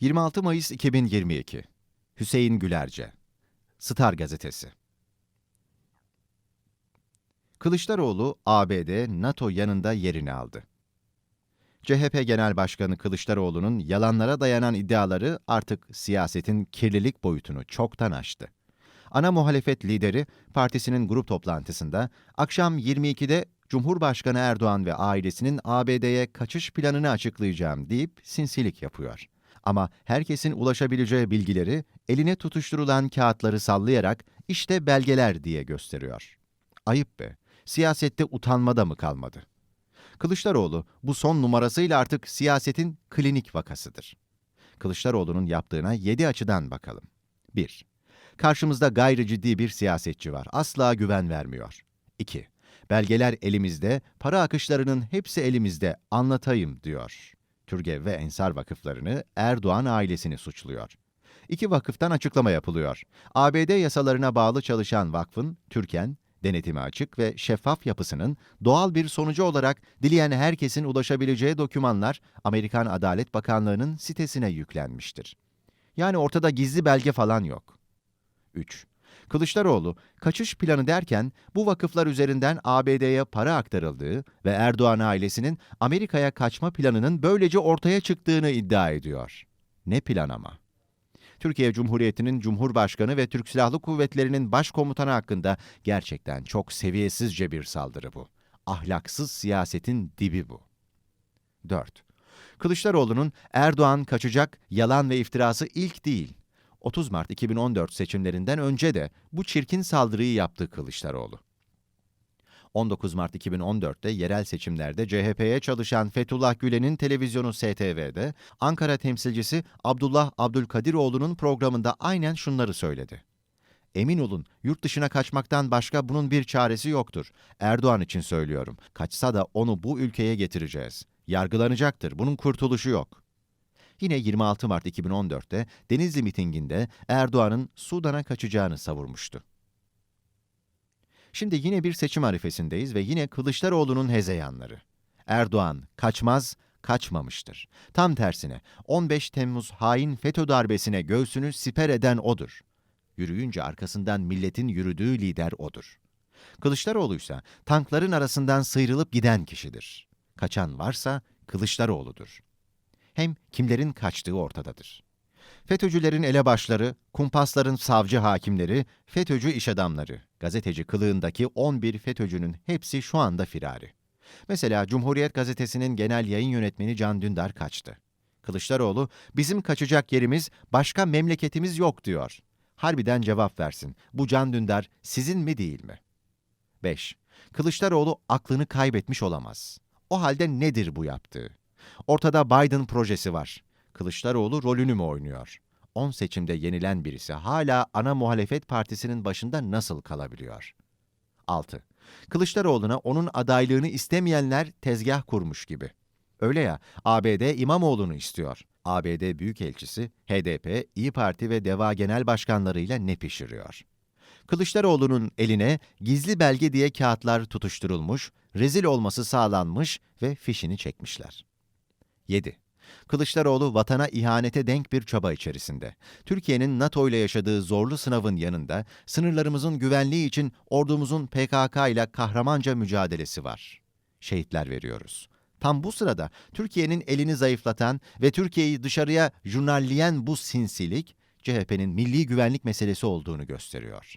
26 Mayıs 2022 Hüseyin Gülerce Star Gazetesi Kılıçdaroğlu, ABD, NATO yanında yerini aldı. CHP Genel Başkanı Kılıçdaroğlu'nun yalanlara dayanan iddiaları artık siyasetin kirlilik boyutunu çoktan aştı. Ana muhalefet lideri partisinin grup toplantısında akşam 22'de Cumhurbaşkanı Erdoğan ve ailesinin ABD'ye kaçış planını açıklayacağım deyip sinsilik yapıyor. Ama herkesin ulaşabileceği bilgileri eline tutuşturulan kağıtları sallayarak işte belgeler diye gösteriyor. Ayıp be. Siyasette utanma da mı kalmadı? Kılıçdaroğlu bu son numarasıyla artık siyasetin klinik vakasıdır. Kılıçdaroğlu'nun yaptığına yedi açıdan bakalım. 1. Karşımızda gayri ciddi bir siyasetçi var. Asla güven vermiyor. 2. Belgeler elimizde, para akışlarının hepsi elimizde, anlatayım diyor. Türgev ve Ensar vakıflarını, Erdoğan ailesini suçluyor. İki vakıftan açıklama yapılıyor. ABD yasalarına bağlı çalışan vakfın, Türken, denetimi açık ve şeffaf yapısının doğal bir sonucu olarak dileyen herkesin ulaşabileceği dokümanlar Amerikan Adalet Bakanlığı'nın sitesine yüklenmiştir. Yani ortada gizli belge falan yok. 3. Kılıçdaroğlu, kaçış planı derken bu vakıflar üzerinden ABD'ye para aktarıldığı ve Erdoğan ailesinin Amerika'ya kaçma planının böylece ortaya çıktığını iddia ediyor. Ne plan ama? Türkiye Cumhuriyeti'nin Cumhurbaşkanı ve Türk Silahlı Kuvvetleri'nin başkomutanı hakkında gerçekten çok seviyesizce bir saldırı bu. Ahlaksız siyasetin dibi bu. 4. Kılıçdaroğlu'nun Erdoğan kaçacak yalan ve iftirası ilk değil. 30 Mart 2014 seçimlerinden önce de bu çirkin saldırıyı yaptı Kılıçdaroğlu. 19 Mart 2014'te yerel seçimlerde CHP'ye çalışan Fethullah Gülen'in televizyonu STV'de Ankara temsilcisi Abdullah Abdülkadiroğlu'nun programında aynen şunları söyledi. Emin olun yurt dışına kaçmaktan başka bunun bir çaresi yoktur. Erdoğan için söylüyorum. Kaçsa da onu bu ülkeye getireceğiz. Yargılanacaktır. Bunun kurtuluşu yok. Yine 26 Mart 2014'te Denizli mitinginde Erdoğan'ın Sudan'a kaçacağını savurmuştu. Şimdi yine bir seçim arifesindeyiz ve yine Kılıçdaroğlu'nun hezeyanları. Erdoğan kaçmaz, kaçmamıştır. Tam tersine 15 Temmuz hain FETÖ darbesine göğsünü siper eden odur. Yürüyünce arkasından milletin yürüdüğü lider odur. Kılıçdaroğlu ise tankların arasından sıyrılıp giden kişidir. Kaçan varsa Kılıçdaroğlu'dur. Hem kimlerin kaçtığı ortadadır. FETÖ'cülerin elebaşları, kumpasların savcı hakimleri, FETÖ'cü iş adamları, gazeteci kılığındaki 11 FETÖ'cünün hepsi şu anda firari. Mesela Cumhuriyet Gazetesi'nin genel yayın yönetmeni Can Dündar kaçtı. Kılıçdaroğlu, bizim kaçacak yerimiz, başka memleketimiz yok diyor. Harbiden cevap versin. Bu Can Dündar sizin mi değil mi? 5. Kılıçdaroğlu aklını kaybetmiş olamaz. O halde nedir bu yaptığı? Ortada Biden projesi var. Kılıçdaroğlu rolünü mü oynuyor? 10 seçimde yenilen birisi hala ana muhalefet partisinin başında nasıl kalabiliyor? 6. Kılıçdaroğlu'na onun adaylığını istemeyenler tezgah kurmuş gibi. Öyle ya, ABD İmamoğlu'nu istiyor. ABD Büyükelçisi, HDP, İyi Parti ve DEVA Genel Başkanlarıyla ne pişiriyor? Kılıçdaroğlu'nun eline gizli belge diye kağıtlar tutuşturulmuş, rezil olması sağlanmış ve fişini çekmişler. 7. Kılıçdaroğlu vatana ihanete denk bir çaba içerisinde. Türkiye'nin NATO ile yaşadığı zorlu sınavın yanında sınırlarımızın güvenliği için ordumuzun PKK ile kahramanca mücadelesi var. Şehitler veriyoruz. Tam bu sırada Türkiye'nin elini zayıflatan ve Türkiye'yi dışarıya jurnalleyen bu sinsilik CHP'nin milli güvenlik meselesi olduğunu gösteriyor.